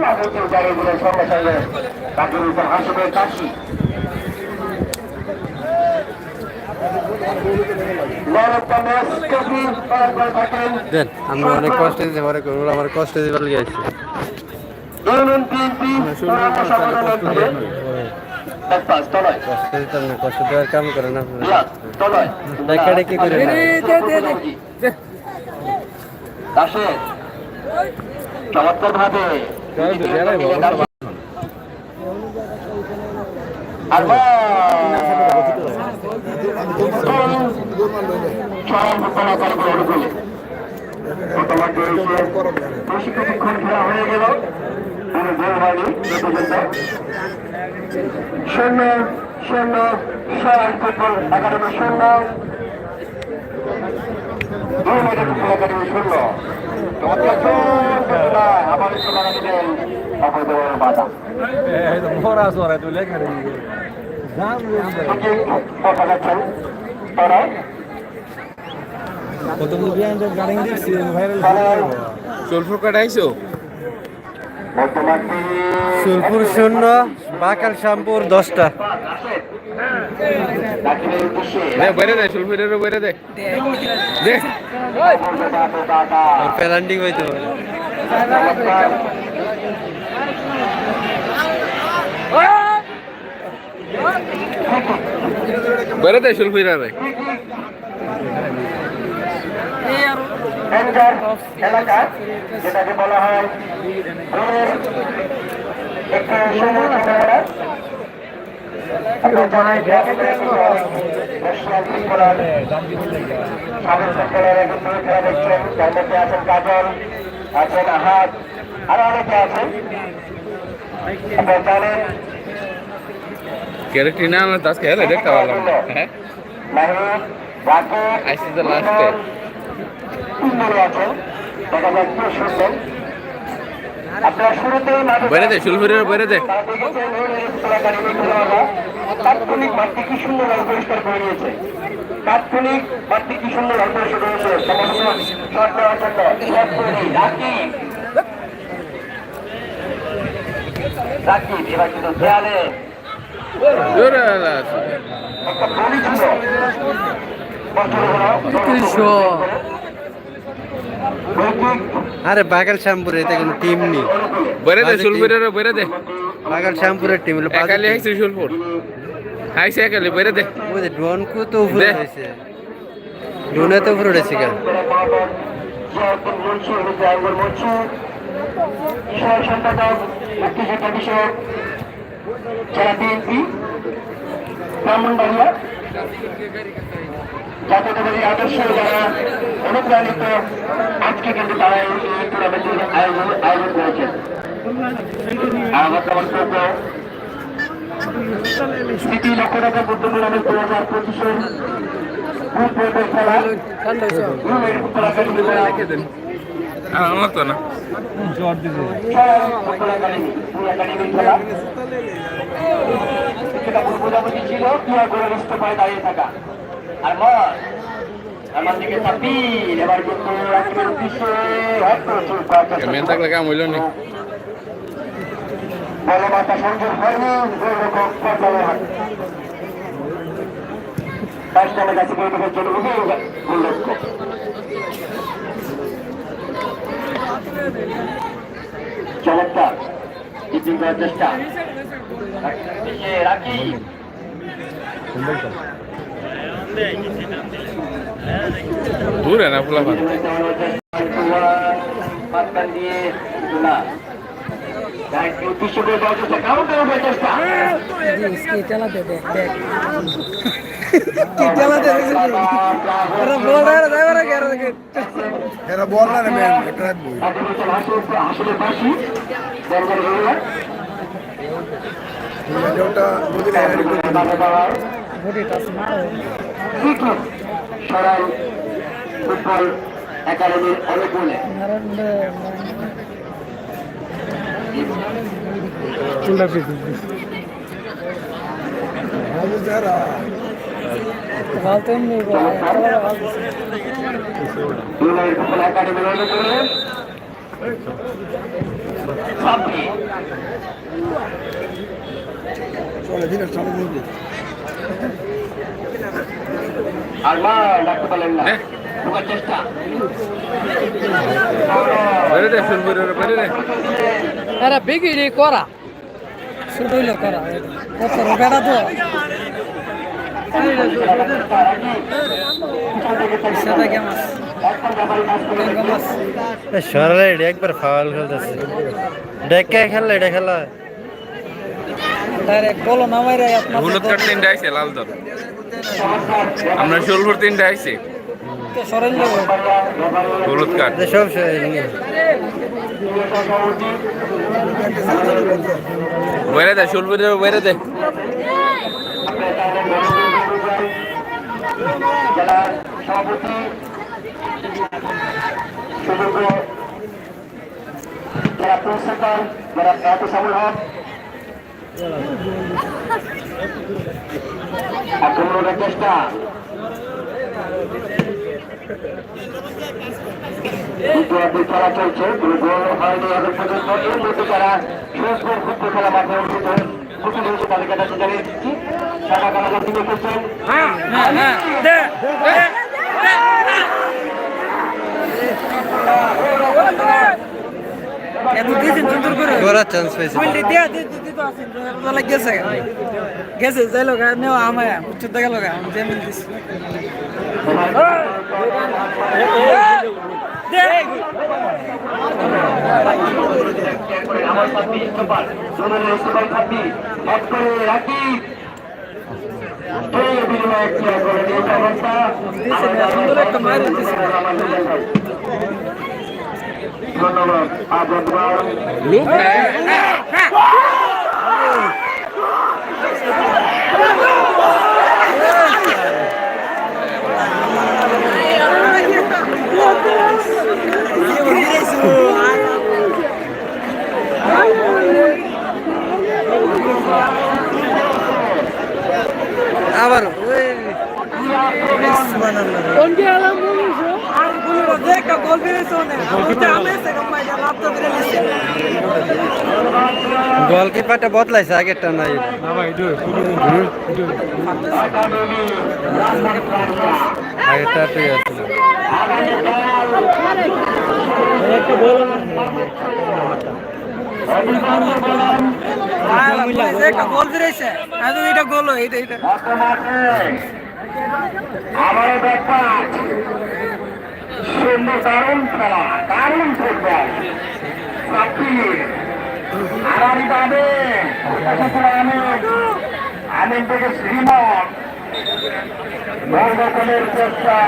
যাবতীয় গাড়িগুলোর সঙ্গে সঙ্গে তাদের উপর হাসবের কাশি থাকেন দেন আমি অনেক কষ্ট দিতে পারে আমার কষ্ট দিতে পারলে গেছে কষ্ট দিতাম না কষ্ট দেওয়ার কাম করে আপনারা। দেখা দেখি করে চমৎকার ভাবে প্রশিক্ষণ খেলা হয়ে গেল শূন্য শূন্য ছয় ফুটবল একাডেমি শূন্য দুই ফুটবল একাডেমি শূন্য যাচ্ছেন তারা সোলফুর কাটাইছো? সুরপুর শূন্য বাকাল শ্যামপুর দশটা। প্যালান্ডিং হইতে পারে। বাইরে দে সোলফুরের রে এলাকা যেটাকে বলা হয় খেলা আছেন কাজল আছেন আহাদ আরও অনেকে আছেন জানেন না আমরা আজকে হেলে দেখতে পারলাম হ্যাঁ see the last day. দেখা যাক কে বাইরে দে সোলফুরের বাইরে দে। তাৎক্ষণিক মাঠটি কি সুন্দর পরিষ্কার করে নিয়েছে? তাৎক্ষণিক মাঠটি কি সুন্দর ভাবে পরিষ্কার করেছে এবার কিন্তু দেয়ালে একটা বলি ছিল। আরে বাকাল শ্যামপুর এতে কোনো টিম নেই। বাইরে দে সোলফুরের বাইরে দে। বাকাল শ্যামপুরের টিম হলো একালি হাইছে সোলফুর হাইছে একালি বাইরে দে। ওই যে ড্রোন কো তো উপরে। রয়েছে। ড্রোনে তো উপরে রয়েছে কেন? জেলা বিএনপি ব্রাহ্মণবাড়িয়া জাতীয়তাবাদী আদর্শ যারা অনুপ্রাণিত আজকে কিন্তু তারা এই টুর্নামেন্টের আয়োজন আয়োজন করেছেন। আর বর্তমান পর্ব টাকা বুদ্ধ টুর্নামেন্ট দু হাজার পঁচিশের আমার তো না। ছিল কি আর দাঁড়িয়ে থাকা। আর মত আমার দিকে সাব্বির এবার কিন্তু করার চেষ্টা মেন থাকলে কাম হইল নি বলে মাথা সংযোগ হয়নি ওই রকম পর্যায়ে হয় বাইশটামের কাছে কেউ দেখে চলে গেছে গোল লক্ষ্য চমৎকার টিচিং করার চেষ্টা রাখি দূরে না ফুলা ভাত আসলে সরাই ফুটবল একাডেমির অনুকূলে। একাডেমির অনুকূলে। চলে দিন চলে আর মা ডাকতে পারলেন না বেরে দে সোলপুরের বেরে দে এরা বিক্রি করা শুধু হইল করা কত বেড়া তো সরলে একবার ফাউল খেলতেছে। ডেকে খেললে, এটা খেলা হয়। ডাইরেক্ট বলো নামাই রে হলুদ কার্ড তিনটা আইছে লাল দল। আমরা সোলপুর তিনটা আইছে। সরেন যাব? হলুদ কার্ড সব। বেরে দে সোলপুরের বেরে দে। প্রিন্সিপাল হক আক্রমণের চেষ্টা। খেলা চলছে গোল হয়নি এখন পর্যন্ত। এর মধ্যে যারা শেষবার ফুটবল খেলা মাঠে অনুষ্ঠিত ফুটবল হয়েছে তালিকাটা জানিয়ে এত দিয়েছেন সুন্দর করে? করার চান্স পেয়েছে। বললি দিয়া দি দি দি তো আছেন বলে গেছে। গেছে যাইলো গা নেওয়া আমায় উচ্চত গেল গা যে মিল দিস আমার করে রাখি সুন্দর একটা মায়ের দিছে ধন্যবাদ আজাদ ভাই লুক আবার একটা গোল বেরিয়েছে অনেক আমি এসে গম্মাই লাভ তো বেরিয়েছে গোলকিপারটা বদলাইছে আগেরটা নাই। আগেরটা ঠিক আছে দারুণ খেলা দারুণ ফুটবল সাকিব আগামী পাবে আমি আমি থেকে শ্রীমন বর্গকলের চেষ্টা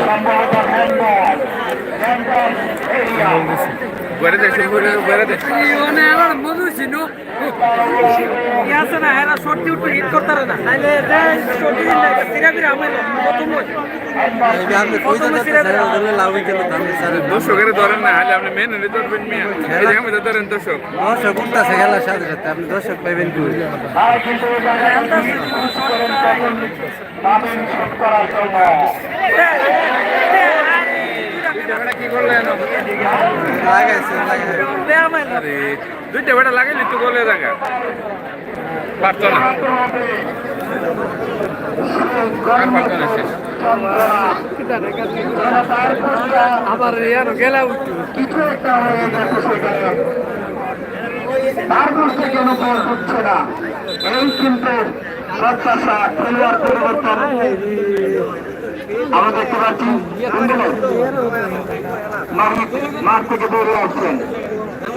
সম্ভবত হ্যান্ডবল হ্যান্ডবল এরিয়া বেরে দে সোলপুরের বেরে দে মানে আমার মনে হচ্ছে নো কি আছে না এরা শর্টি উঠে হিট করতে পারে না নাইলে শর্টি দিলে সিরা ফিরে আমি প্রথম ওই আপনি কই দিলে লাভ হইতে আমি স্যার দর্শকের ধরেন না হলে আপনি মেন হলে ধরবেন মিয়া এই আমি তো ধরেন দর্শক দর্শক উঠতেছে খেলার সাথে সাথে আপনি দর্শক পাইবেন কি আর কিন্তু পাবেন শুট করার জন্য কি করলেন লাগাইছে লাগাইছে দেয়া মাইল আরে দুইটা বেটা লাগাইলি তো গলে জায়গা। পারতো না। আবার গেলা উঠু কিছু একটা হয়ে গেছে সেখানে কেন বল হচ্ছে না এই কিন্তু প্রত্যাশা খেলোয়াড় পরিবর্তন আমরা দেখতে পাচ্ছি মাঠ থেকে দৌড়ে আসছেন।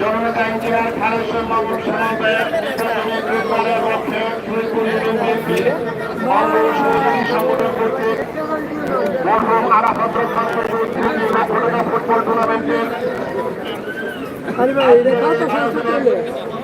জনতা আরাফাত রহমান সরকার উদ্যোগী লক্ষ্যটা ফুটবল টুর্নামেন্টের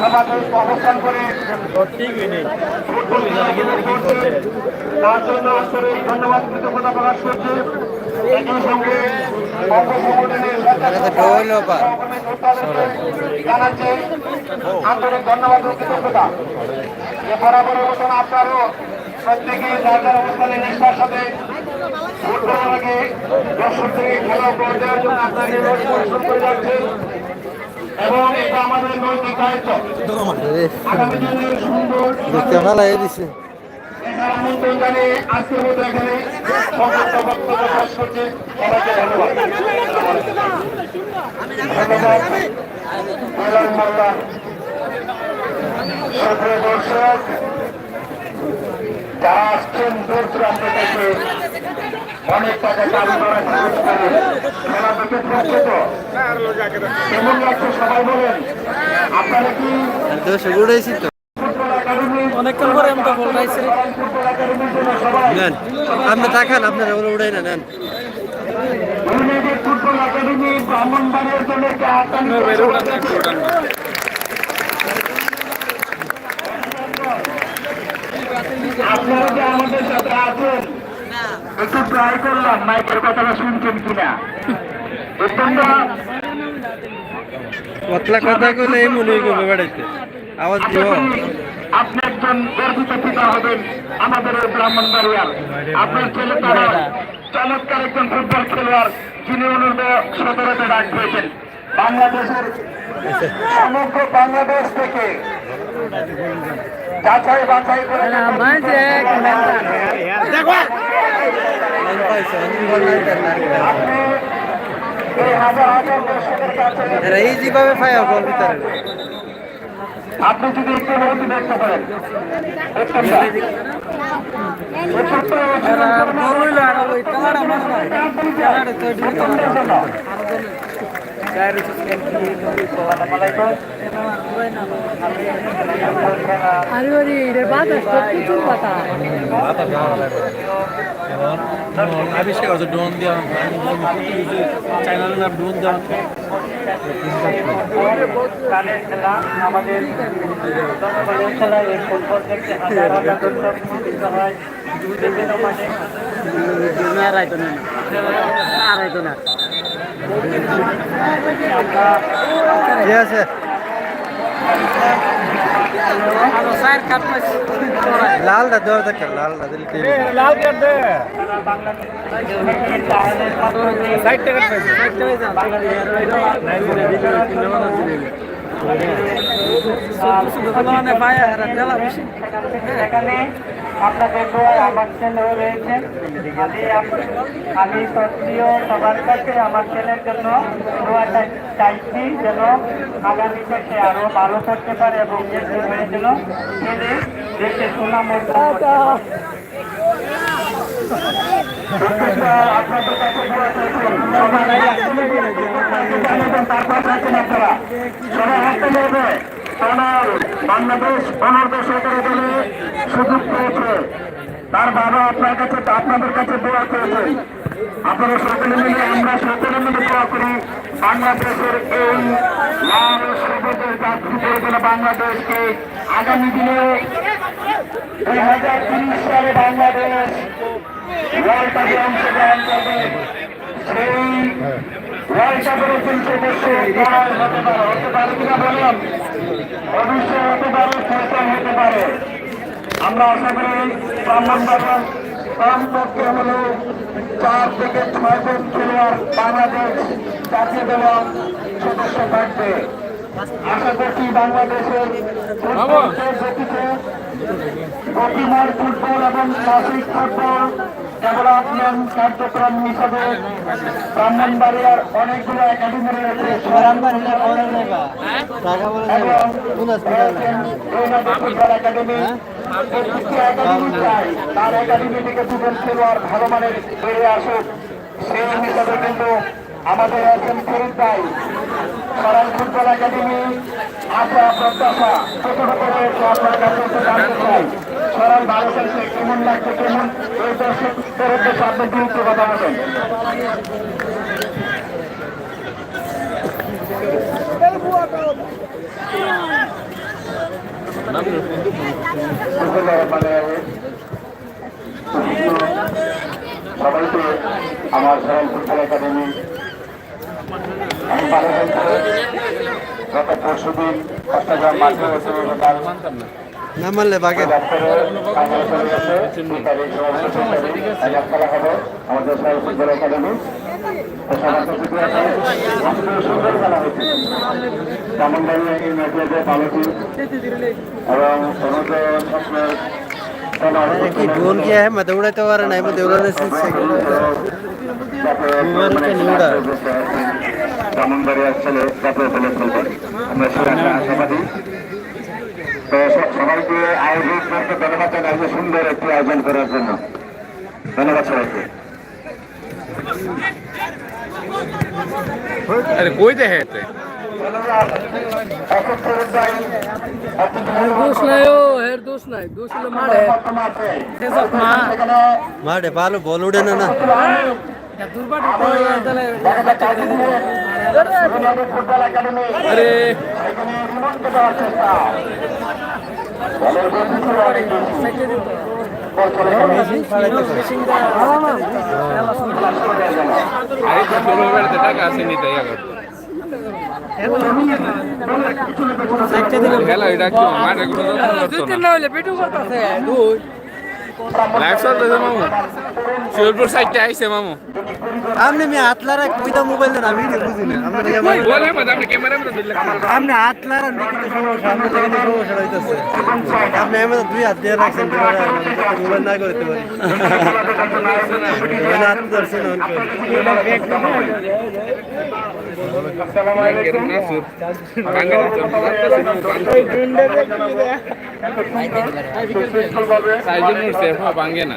অবস্থান করে। তার জন্য আন্তরিক ধন্যবাদ কৃতজ্ঞতা প্রকাশ করছি। একই সঙ্গে জানাচ্ছি আন্তরিক ধন্যবাদ ও কৃতজ্ঞতা। যে বরাবরের মতন আপনারও। প্রত্যেকে যার যার অবস্থানে নিষ্ঠার সাথে ফুটবল আগে দর্শকদেরকে খেলা উপহার দেওয়ার জন্য আপনাকে পরিশ্রম করে যাচ্ছেন এবং এটা আমাদের নৈতিক দায়িত্ব। আগামী দিনের সুন্দর দেখতে দিছে। এছাড়া আজকের মতো এখানে সংক্ষিপ্ত বক্তব্য শেষ করছি। সবাইকে ধন্যবাদ। দর্শক যারা আসছেন দূর দূরান্ত থেকে অনেক টাকা দাবি করা খরচ করে। খেলা দেখে থাকছে তো? কেমন লাগছে সবাই বলেন? আপনারা কি অনেকক্ষণ পরে আমি তো নেন। আপনি তাকান আপনারা ওগুলো উড়াই না নেন। ফুটবল একাডেমি ব্রাহ্মণবাড়িয়ার জন্য একটি আপনারা যে আমাদের সাথে আছেন? একটু ট্রাই করলাম মাইকের কথাটা শুনছেন কিনা? পতলা কথা কইলে এই মনে করবে বেড়াইতে আওয়াজ দিও আপনি একজন গর্বিত পিতা হবেন আমাদের ব্রাহ্মণবাড়িয়ার আপনার ছেলে তারা চমৎকার একজন ফুটবল খেলোয়াড় যিনি অনুর্ব সতেরোতে ডাক পেয়েছেন। বাংলাদেশের সমগ্র বাংলাদেশ থেকে যাচাই বাছাই করে আপনি এই যেভাবে পায়া বল ভিতরে। আপনি যদি একটু অনুমতি ব্যক্ত করেন। না? আর ওই মনে নাই তো আরে ওরে বাতাস তো প্রচুর বাতাস। আবিষ্কার আছে ড্রোন দেওয়া চাইনার ড্রোন দেওয়া আমাদের খেলা এই ফুটবল দেখতে হাজার হাজার দর্শক হয় না আরও পাইছি লালটা দেওয়ার দরকার লালটা দিলে ঠিক লাল কার্ড দে সাইড টাকা পাইছি সাইড টাকা যা সুন্দর ভাই আর খেলা বেশি এখানে আপনাদের দোয়া আমার ছেলে রয়েছেন আমি আমি সত্যিও সবার কাছে আমার ছেলের জন্য দোয়াটা চাইছি যেন আগামীতে সে আরও ভালো করতে পারে এবং দেশে হয়ে যেন ছেলে বাংলাদেশ অনর্থ সরকারের দলে সুযোগ পেয়েছে তার বাবা আপনার কাছে আপনাদের কাছে দোয়া করেছে আপনারা সকলে মিলে আমরা সকলে মিলে দোয়া করি বাংলাদেশের এই লাল সবুজের যাত্রী করে বাংলাদেশকে আগামী দিনে দুই হাজার তিরিশ সালে বাংলাদেশ ওয়ার্ল্ড কাপে অংশগ্রহণ করবে সেই ওয়ার্ল্ড কাপের একজন সদস্য হতে পারে কিনা বললাম অবশ্যই হতে পারে হতে পারে আমরা আশা করি ব্রাহ্মণবাজার কমপক্ষে হলো চার থেকে ছয় জন খেলোয়াড় বাংলাদেশ জাতীয় দলের সদস্য থাকবে আশা করছি বাংলাদেশের গতিময় ফুটবল এবং ক্লাসিক ফুটবল ডেভেলপমেন্ট কার্যক্রম হিসাবে অনেকগুলো একাডেমি রয়েছে। Football academy. প্রত্যেকটি একাডেমি চাই। তার একাডেমি থেকে দুজন খেলোয়াড় ভালো মানের বেড়ে আসুক। সেই হিসাবে কিন্তু আমাদের আছেন ফরিদ ভাই। সরাল ফুটবল একাডেমি আশা প্রত্যাশা কতটুকু রয়েছে আপনার কাছে জানতে চাই। ভালো খেলছে কেমন লাগছে, কেমন এই দর্শকদের উদ্দেশ্যে আপনি গুরুত্ব কথা বলেন সবাইকে আমার সরল ফুটবল একাডেমি গত পরশু দিন চট্টগ্রাম মাঠে না মারলে বাঘের ফাইনাল চলে গেছে দুই তারিখ ষোলোশো তিন তারিখ ফাইনাল খেলা হবে আমাদের সরল ফুটবল একাডেমি তো সবার কাছে দোয়া চাই। আজকে সুন্দর খেলা হয়েছে ব্রাহ্মণবাড়ি এই ম্যাচে যে ভালো টিম এবং সমুদ্র স্বপ্নের কি ড্রোন কি है मैं उड़ाते पारे না मैं उड़ाने से ব্রাহ্মণবাড়ি আসলে জাতীয় দলে খেলবে আমরা সেখানে আশাবাদী তো সবাইকে আয়োজক করতে ধন্যবাদ জানাই যে সুন্দর একটি আয়োজন করার জন্য। ধন্যবাদ সবাইকে। আরে কই দেখে মারে। ভালো বল উড়ে না না। আরে। এখানে দেওয়ার চেষ্টা আগে খেলা এটা কি মাঠে করতো দুই তিন না হইলে পেটু করতেছে দুই লাইভ চলতেছে মামু। শিবপুর সাইডটা আইছে মামু। আপনি আমি আতলারা কইতা মোবাইল না আমি বুঝি না। আপনি ক্যামেরা আপনি সমস্যা সমস্যা হইতাছে আপনি আমি দুই হাত দিয়ে রাখছেন মোবাইল না করতে পারি মোবাইল হাত ধরছেন অনকে ব্যাংকের নাসুর বাঙ্গালি সুশৃঙ্খলভাবে সাইজে নড়ছে এখনও ভাঙে না।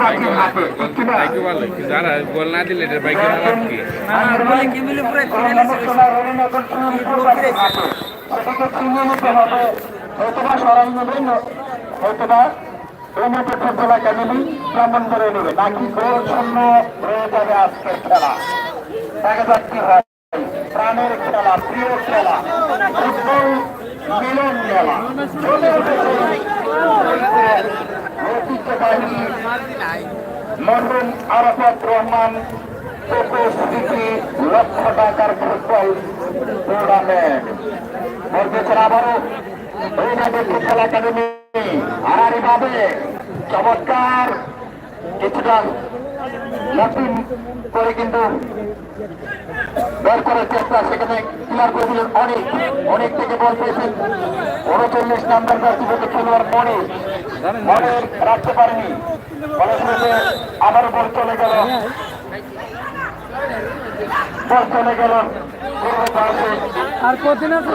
বাকি যারা গোল না দিলে এটা বাইকে লাভ কি বাকি হয়তোবা সরাই নেবেন হয়তোবা ইউনাইটেড ফুটবল একাডেমি কেমন করে নেবে নাকি গোল শূন্য রয়ে প্রাণের খেলা প্রিয় খেলা ফুটবল মিলন মেলা ঐতিহ্যবাহী মরহুম আরাফাত রহমান উপস্থিতি লক্ষ টাকার ফুটবল টুর্নামেন্ট বলতেছেন আবারও ইউনাইটেড ফুটবল একাডেমি হারারি ভাবে চমৎকার। কিছুটা ল্যাপিং করে কিন্তু বের করার চেষ্টা, সেখানে ক্লিয়ার করে দিলেন অনেক অনেক থেকে বল পেয়েছেন উনচল্লিশ নাম্বার ব্যক্তিগত খেলোয়াড় মনে মনে রাখতে পারেনি। আবার বল চলে গেল। বল চলে গেল। আর কতদিন আছে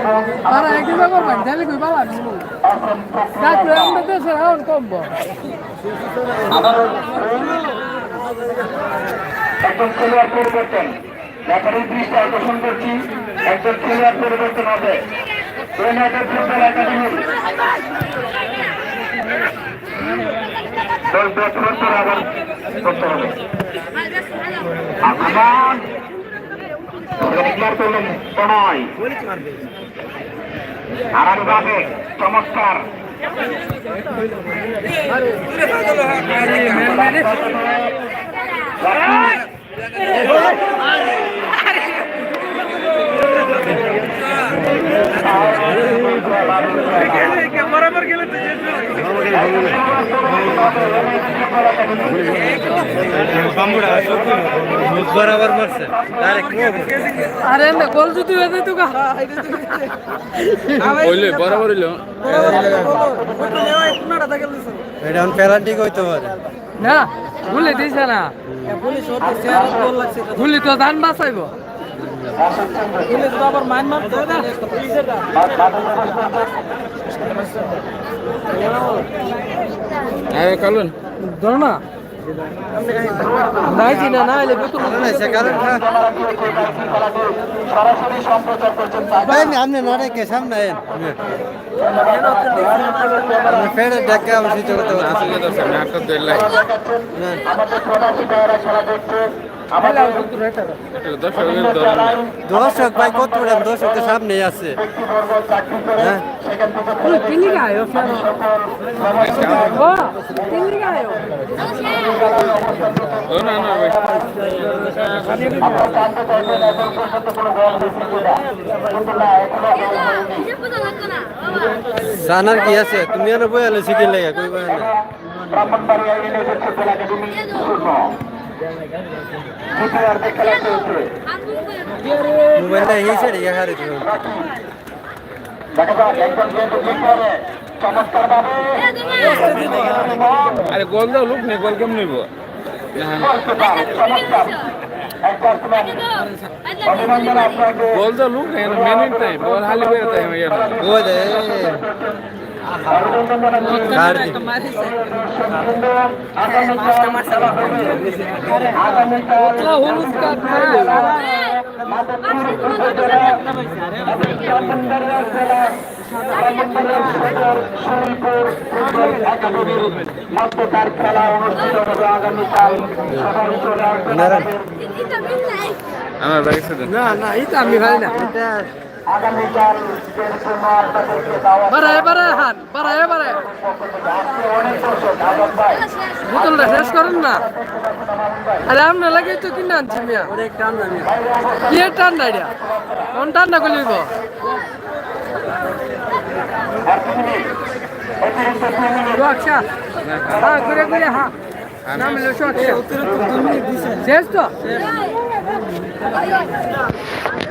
এবং আর একদিন করবেন তাহলে কই বাবা ডাক্তার আমরা দেশে এখন কমব একজন খেলোয়াড় পরিবর্তন রেফারির দৃষ্টি আকর্ষণ করছি একজন খেলোয়াড় পরিবর্তন হবে ফুটবল একাডেমি দল ব্যাট করতে আবার করতে হবে আক্রমণ ক্লিয়ার করলেন চমৎকার গেলে তো যেতে হয়। বরাবর মারছে আরে না গোল যদি হয়ে যেত হইলে বরাবর হইল। এটা এখন কইতে পারে। না ভুলে দিছে না। ভুলি তো ধান বাঁচাইব। হ্যাঁ কালুন। ধর না। আপনি না রেখে সামনে ফেরে ডেকে আমি করতে পারছি আসলে সামনে দর্শক ভাই কত বড় দর্শক তো সামনেই আছে। হ্যাঁ? জানার কি আছে? তুমি আর বই আলো শিখিল লাগে? কই বই না মোবাইলটা এই সাইডে ইয়া হারে ভাবে আরে গোল দাও লুক নেই গোল কেমন নিব? গোল দাও লুক মিনিট টাইম বল হালি করে টাইম ইয়ার ও দে অভিনন্দন কার দি কিন্তু আগামীকাল খেলা হবে আগামীকাল হলুদ কাপ মাধবপুর উপজেলা ব্রাহ্মণবাড়িয়া জেলা ব্রাহ্মণবাড়িয়া সদর শরীরপুর ফুটবল একাডেমির মধ্যকার খেলা অনুষ্ঠিত হবে আগামীকাল সবাই চলে আসবেন আমাদের আমার লাগিছে দেন না না এই তো আমি ভাই না আগামীকাল বাড়ায় বাড়ায় হাত বাড়ায় বাড়ায় বোতলটা শেষ করেন না? আরে আপনার লাগে তো কিনে আনছি মিয়া। কি ঠান্ডা এটা কোন ঠান্ডা করলিব হ্যাঁ ঘুরে ঘুরে হ্যাঁ নাম শেষ তো?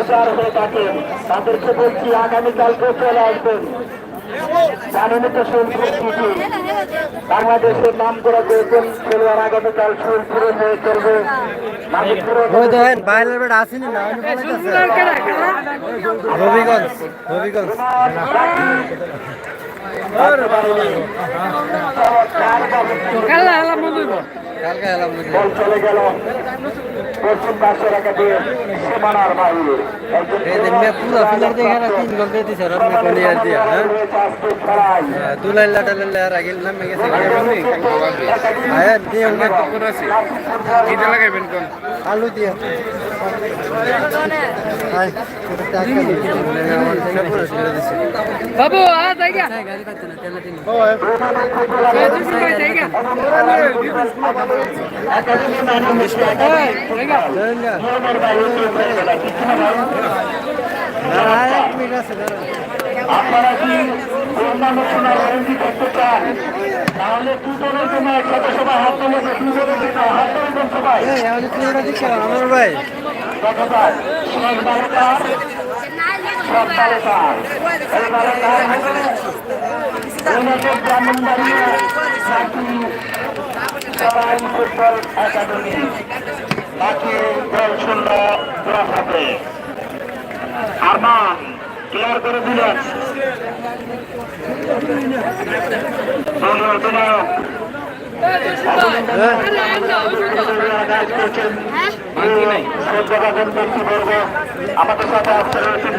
উদার হয়ে থাকে। তাদেরকে বলছি আগামীকালকে চলে আসবেন জানেন তো সোনপুর সিটি বাংলাদেশের নাম করা করেছেন খেলোয়াড় আগামীকাল সোনপুরে হয়ে চলবে কালকে বল চলে গেল। পশ্চিম সীমানার বাইরে। তিন গোল দিয়ে হ্যাঁ? লাগাইবেন কোন? আলু দিয়ে। বাবু আপনারা আমার ভাই সব বারোটার এই বারোটার ইউনাইটেড ব্রাহ্মণবাড়িয়া জাতি সবাই ফুটবল একাডেমি বাকি দল শূন্য ড্র হবে আরমান ক্লিয়ার করে দিলেন অধিনায়ক আমাদের সাথে আসতে রয়েছেন